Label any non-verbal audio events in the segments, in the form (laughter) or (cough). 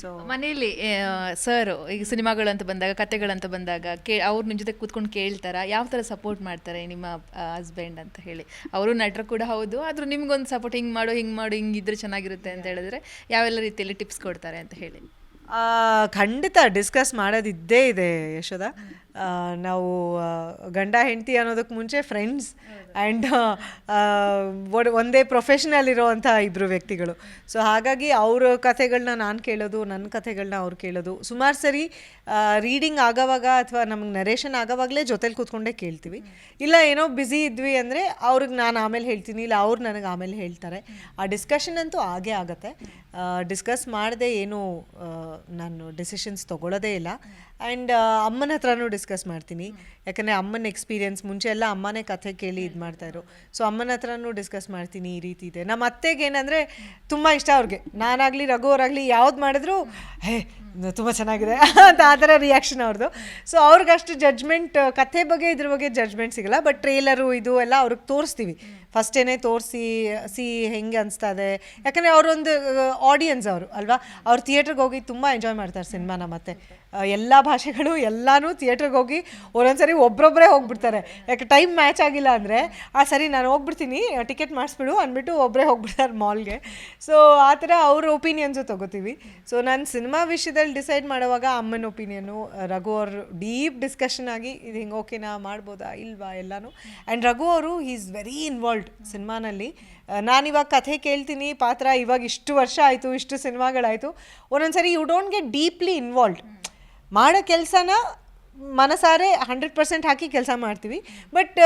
So ಮನೆಯಲ್ಲಿ sir, ಈಗ ಅಂತ ಬಂದಾಗ, ಕತೆಗಳಂತ ಬಂದಾಗ, ಕೇ, ಅವ್ರು ನಿಮ್ಮ ಜೊತೆ ಕೂತ್ಕೊಂಡು ಕೇಳ್ತಾರಾ? ಯಾವ ಥರ ಸಪೋರ್ಟ್ ಮಾಡ್ತಾರೆ ನಿಮ್ಮ ಹಸ್ಬೆಂಡ್ ಅಂತ ಹೇಳಿ? ಅವರು ನಟರು ಕೂಡ ಹೌದು, ಆದರೂ ನಿಮ್ಗೊಂದು ಸಪೋರ್ಟ್ ಹಿಂಗೆ ಮಾಡು ಹಿಂಗೆ ಮಾಡು ಹಿಂಗಿದ್ರೆ ಚೆನ್ನಾಗಿರುತ್ತೆ ಅಂತ ಹೇಳಿದ್ರೆ, ಯಾವೆಲ್ಲ ರೀತಿಯಲ್ಲಿ ಟಿಪ್ಸ್ ಕೊಡ್ತಾರೆ ಅಂತ ಹೇಳಿ? ಖಂಡಿತ ಡಿಸ್ಕಸ್ ಮಾಡೋದಿದ್ದೇ ಇದೆ, ಯಶೋದ. ನಾವು ಗಂಡ, ಹೆಂಡತಿ ಅನ್ನೋದಕ್ಕೆ ಮುಂಚೆ ಫ್ರೆಂಡ್ಸ್ ಆ್ಯಂಡ್ ಒಂದೇ ಪ್ರೊಫೆಷನಲ್ ಇರೋವಂಥ ಇಬ್ಬರು ವ್ಯಕ್ತಿಗಳು. ಸೊ ಹಾಗಾಗಿ ಅವ್ರ ಕಥೆಗಳನ್ನ ನಾನು ಕೇಳೋದು ನನ್ನ ಕಥೆಗಳನ್ನ ಅವ್ರು ಕೇಳೋದು. ಸುಮಾರು ಸರಿ ರೀಡಿಂಗ್ ಆಗೋವಾಗ ಅಥವಾ ನಮಗೆ ನರೇಷನ್ ಆಗೋವಾಗಲೇ ಜೊತೆಲಿ ಕೂತ್ಕೊಂಡೇ ಕೇಳ್ತೀವಿ. ಇಲ್ಲ, ಏನೋ ಬ್ಯುಸಿ ಇದ್ವಿ ಅಂದರೆ ಅವ್ರಿಗೆ ನಾನು ಆಮೇಲೆ ಹೇಳ್ತೀನಿ, ಇಲ್ಲ ಅವ್ರು ನನಗೆ ಆಮೇಲೆ ಹೇಳ್ತಾರೆ. ಆ ಡಿಸ್ಕಷನ್ ಅಂತೂ ಆಗೇ ಆಗುತ್ತೆ. ಡಿಸ್ಕಸ್ ಮಾಡದೆ ಏನು ನಾನು ಡಿಸಿಷನ್ಸ್ ತೊಗೊಳ್ಳೋದೇ ಇಲ್ಲ. ಆ್ಯಂಡ್ ಅಮ್ಮನ ಹತ್ರನೂ ಡಿಸ್ಕಸ್ ಮಾಡ್ತೀನಿ. ಯಾಕಂದರೆ ಅಮ್ಮನ ಎಕ್ಸ್ಪೀರಿಯೆನ್ಸ್ ಮುಂಚೆ ಎಲ್ಲ ಅಮ್ಮನೇ ಕಥೆ ಕೇಳಿ ಇದು ಮಾಡ್ತಾಯಿದ್ರು ಸೊ ಅಮ್ಮನ ಹತ್ರನೂ ಡಿಸ್ಕಸ್ ಮಾಡ್ತೀನಿ ಈ ರೀತಿ ಇದೆ. ನಮ್ಮ ಅತ್ತೆಗೆ ಏನಂದರೆ, ತುಂಬ ಇಷ್ಟ ಅವ್ರಿಗೆ. ನಾನಾಗಲಿ, ರಘು ಅವರಾಗಲಿ ಯಾವ್ದು ಮಾಡಿದ್ರು ಹೇ ತುಂಬ ಚೆನ್ನಾಗಿದೆ ಅಂತ ಆ ಥರ ರಿಯಾಕ್ಷನ್ ಅವ್ರದ್ದು. ಸೊ ಅವ್ರಿಗಷ್ಟು ಜಡ್ಜ್ಮೆಂಟ್ ಕಥೆ ಬಗ್ಗೆ ಇದ್ರ ಬಗ್ಗೆ ಜಡ್ಜ್ಮೆಂಟ್ ಸಿಗಲ್ಲ ಬಟ್ ಟ್ರೇಲರು ಇದು ಎಲ್ಲ ಅವ್ರಿಗೆ ತೋರಿಸ್ತೀವಿ. ಫಸ್ಟೇನೆ ತೋರಿಸಿ, ಸಿ ಹೆಂಗೆ ಅನಿಸ್ತಾ ಇದೆ ಯಾಕಂದರೆ ಅವರೊಂದು ಆಡಿಯನ್ಸ್ ಅವರು, ಅಲ್ವಾ? ಅವ್ರು ಥಿಯೇಟ್ರಿಗೆ ಹೋಗಿ ತುಂಬ ಎಂಜಾಯ್ ಮಾಡ್ತಾರೆ ಸಿನಿಮಾನ ಮತ್ತೆ. ಎಲ್ಲ ಭಾಷೆಗಳು ಎಲ್ಲನೂ ಥಿಯೇಟ್ರಿಗೆ ಹೋಗಿ ಒಂದೊಂದ್ಸರಿ ಒಬ್ರೊಬ್ಬರೇ ಹೋಗ್ಬಿಡ್ತಾರೆ. ಯಾಕೆ ಟೈಮ್ ಮ್ಯಾಚ್ ಆಗಿಲ್ಲ ಅಂದರೆ, ಆ ಸರಿ ನಾನು ಹೋಗ್ಬಿಡ್ತೀನಿ ಟಿಕೆಟ್ ಮಾಡಿಸ್ಬಿಡು ಅಂದ್ಬಿಟ್ಟು ಒಬ್ಬರೇ ಹೋಗ್ಬಿಡ್ತಾರೆ ಮಾಲ್ಗೆ ಸೊ ಆ ಥರ ಅವ್ರ ಒಪಿನಿಯನ್ಸು ತೊಗೋತೀವಿ. ಸೊ ನಾನು ಸಿನಿಮಾ ವಿಷಯದಲ್ಲಿ ಡಿಸೈಡ್ ಮಾಡುವಾಗ ಅಮ್ಮನ ಒಪಿನಿಯನು, ರಘು ಅವರು ಡೀಪ್ ಡಿಸ್ಕಷನ್ ಆಗಿ ಇದು ಹಿಂಗೆ ಓಕೆನಾ ಮಾಡ್ಬೋದಾ ಇಲ್ವಾ ಎಲ್ಲನೂ. ಆ್ಯಂಡ್ ರಘು ಅವರು ಈಸ್ ವೆರಿ ಇನ್ವಾಲ್ವ್ಡ್ ಸಿನಿಮಾನಲ್ಲಿ. ನಾನಿವಾಗ ಕಥೆ ಕೇಳ್ತೀನಿ, ಪಾತ್ರ ಇವಾಗ ಇಷ್ಟು ವರ್ಷ ಆಯಿತು, ಇಷ್ಟು ಸಿನಿಮಾಗಳಾಯಿತು. ಒಂದೊಂದ್ಸರಿ you don't get deeply involved ಮಾಡೋ ಕೆಲಸನ ಮನಸಾರೆ ಹಂಡ್ರೆಡ್ ಪರ್ಸೆಂಟ್ ಹಾಕಿ ಕೆಲಸ ಮಾಡ್ತೀವಿ. ಬಟ್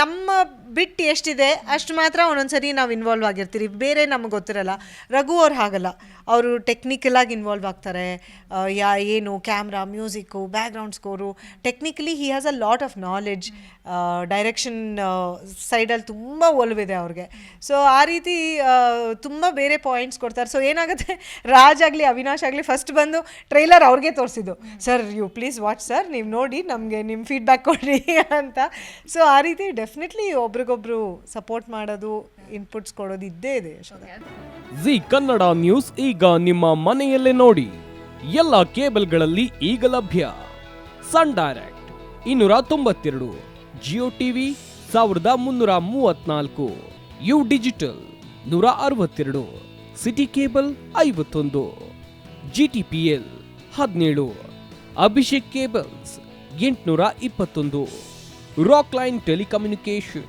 ನಮ್ಮ ಬಿಟ್ಟು ಎಷ್ಟಿದೆ, ಅಷ್ಟು ಮಾತ್ರ ಒಂದೊಂದ್ಸರಿ ನಾವು ಇನ್ವಾಲ್ವ್ ಆಗಿರ್ತೀವಿ ಬೇರೆ ನಮಗೆ ಗೊತ್ತಿರಲ್ಲ. ರಘು ಅವ್ರು ಹಾಗಲ್ಲ. ಅವರು ಟೆಕ್ನಿಕಲಾಗಿ ಇನ್ವಾಲ್ವ್ ಆಗ್ತಾರೆ. ಯಾ, ಏನು camera music background score technically he has a lot of knowledge direction ಸೈಡಲ್ಲಿ ತುಂಬ ಒಲವಿದೆ ಅವ್ರಿಗೆ. ಸೊ ಆ ರೀತಿ ತುಂಬ ಬೇರೆ ಪಾಯಿಂಟ್ಸ್ ಕೊಡ್ತಾರೆ. ಸೊ ಏನಾಗುತ್ತೆ? ರಾಜ್ ಆಗಲಿ, ಅವಿನಾಶ್ ಆಗಲಿ ಫಸ್ಟ್ ಬಂದು ಟ್ರೈಲರ್ ಅವ್ರಿಗೆ ತೋರಿಸಿದ್ದು. Sir you please watch sir ನೀವು ನೋಡಿ, ನಮಗೆ ನಿಮ್ಮ ಫೀಡ್ಬ್ಯಾಕ್ ಕೊಡಿ (laughs) ಅಂತ. ಸೊ ಆ ರೀತಿ ಡೆಫಿನೆಟ್ಲಿ ಒಬ್ರಿಗೊಬ್ರು ಸಪೋರ್ಟ್ ಮಾಡೋದು ಇನ್ಪುಟ್ಸ್ ಕೊಡೋದು ಇದ್ದೇ ಇದೆ ಜಿ ಕನ್ನಡ ನ್ಯೂಸ್ ಈಗ ನಿಮ್ಮ ಮನೆಯಲ್ಲೇ ನೋಡಿ. ಎಲ್ಲ ಕೇಬಲ್ಗಳಲ್ಲಿ ಈಗ ಲಭ್ಯ. ಸನ್ ಡೈರೆಕ್ಟ್ ಇನ್ನೂರ ತೊಂಬತ್ತೆರಡು ಜಿಯೋ ಟಿವಿ ಸಾವಿರದ ಮುನ್ನೂರ ಮೂವತ್ನಾಲ್ಕು ಯು ಡಿಜಿಟಲ್ ನೂರ ಅರವತ್ತೆರಡು ಸಿಟಿ ಕೇಬಲ್ ಐವತ್ತೊಂದು ಜಿ ಟಿ ಪಿ ಎಲ್ ಹದಿನೇಳು ಅಭಿಷೇಕ್ ಕೇಬಲ್ಸ್ ಎಂಟುನೂರ ಇಪ್ಪತ್ತೊಂದು ರಾಕ್ ಲೈನ್ ಟೆಲಿಕಮ್ಯುನಿಕೇಶನ್